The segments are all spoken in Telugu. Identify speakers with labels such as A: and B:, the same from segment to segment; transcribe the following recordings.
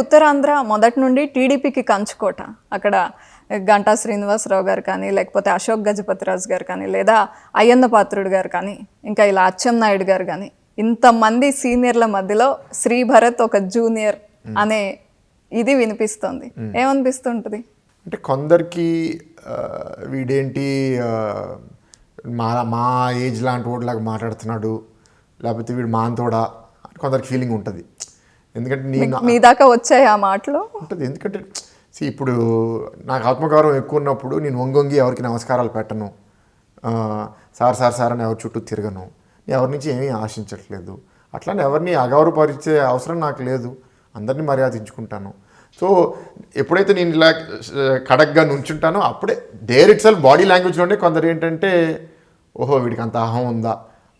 A: ఉత్తరాంధ్ర మొదటి నుండి టీడీపీకి కంచుకోట. అక్కడ గంటా శ్రీనివాసరావు గారు కానీ లేకపోతే అశోక్ గజపతిరాజు గారు కానీ లేదా అయ్యన్న పాత్రుడు గారు కానీ ఇంకా ఇలా అచ్చెం నాయుడు గారు కానీ ఇంతమంది సీనియర్ల మధ్యలో శ్రీ భరత్ ఒక జూనియర్ అనే ఇది వినిపిస్తుంది. ఏమనిపిస్తుంటుంది?
B: అంటే కొందరికి వీడేంటి మా మా ఏజ్ లాంటి వాడిలాగా మాట్లాడుతున్నాడు లేకపోతే వీడు మాంతోడా కొందరికి ఫీలింగ్ ఉంటుంది. ఎందుకంటే నేను
A: మీ దాకా వచ్చాయి ఆ మాటలు?
B: ఉంటుంది. ఎందుకంటే see, ఇప్పుడు నాకు ఆత్మగౌరవం ఎక్కువ ఉన్నప్పుడు నేను వంగొంగి ఎవరికి నమస్కారాలు పెట్టను. సార్ సార్ సార్ అని ఎవరి చుట్టూ తిరగను. నేను ఎవరి నుంచి ఏమీ ఆశించట్లేదు. అట్లానే ఎవరిని అగౌరవపరిచే అవసరం నాకు లేదు. అందరినీ మర్యాదించుకుంటాను. సో ఎప్పుడైతే నేను ఇలా ఆ, కడగ్గా నుంచుంటానో అప్పుడే డేర్ ఇట్ సెల్ఫ్ బాడీ లాంగ్వేజ్లోనే కొందరు ఏంటంటే ఓహో వీడికి అంత అహం ఉందా?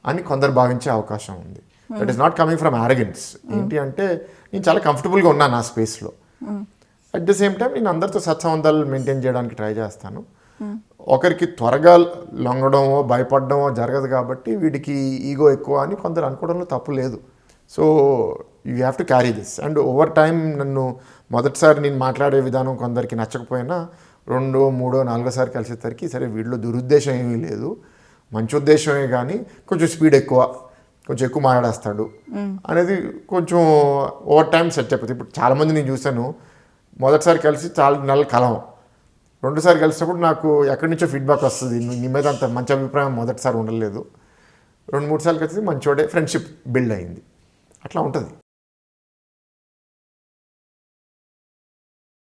B: అని కొందరు భావించే అవకాశం ఉంది. That is not coming from arrogance ఏంటి అంటే నేను చాలా కంఫర్టబుల్గా ఉన్నాను నా స్పేస్లో అట్ ద సేమ్ టైం నేను అందరితో సత్సంబంధాలు మెయింటైన్ చేయడానికి ట్రై చేస్తాను. ఒకరికి త్వరగా లొంగడమో భయపడడమో జరగదు కాబట్టి వీడికి ఈగో ఎక్కువ అని కొందరు అనుకోవడంలో తప్పు లేదు. So you have to carry this and over time నన్ను మొదటిసారి నేను మాట్లాడే విధానం కొందరికి నచ్చకపోయినా రెండో మూడో నాలుగోసారి కలిసేసరికి సరే వీడిలో దురుద్దేశం ఏమీ లేదు. మంచి ఉద్దేశమే కానీ కొంచెం స్పీడ్ ఎక్కువ. కొంచెం ఎక్కువ మాట్లాడేస్తాడు. అనేది కొంచెం ఓవర్ టైం సెట్ అయిపోతుంది. ఇప్పుడు చాలామంది నేను చూశాను. మొదటిసారి కలిసి చాలా నెలలు కలం. రెండోసారి కలిసినప్పుడు నాకు ఎక్కడి నుంచో ఫీడ్బ్యాక్ వస్తుంది. నీ- నీ మీద అంత మంచి అభిప్రాయం మొదటిసారి ఉండలేదు. రెండు మూడు సార్లు కలిసి మంచోడే ఫ్రెండ్షిప్ బిల్డ్ అయింది. అట్లా ఉంటుంది.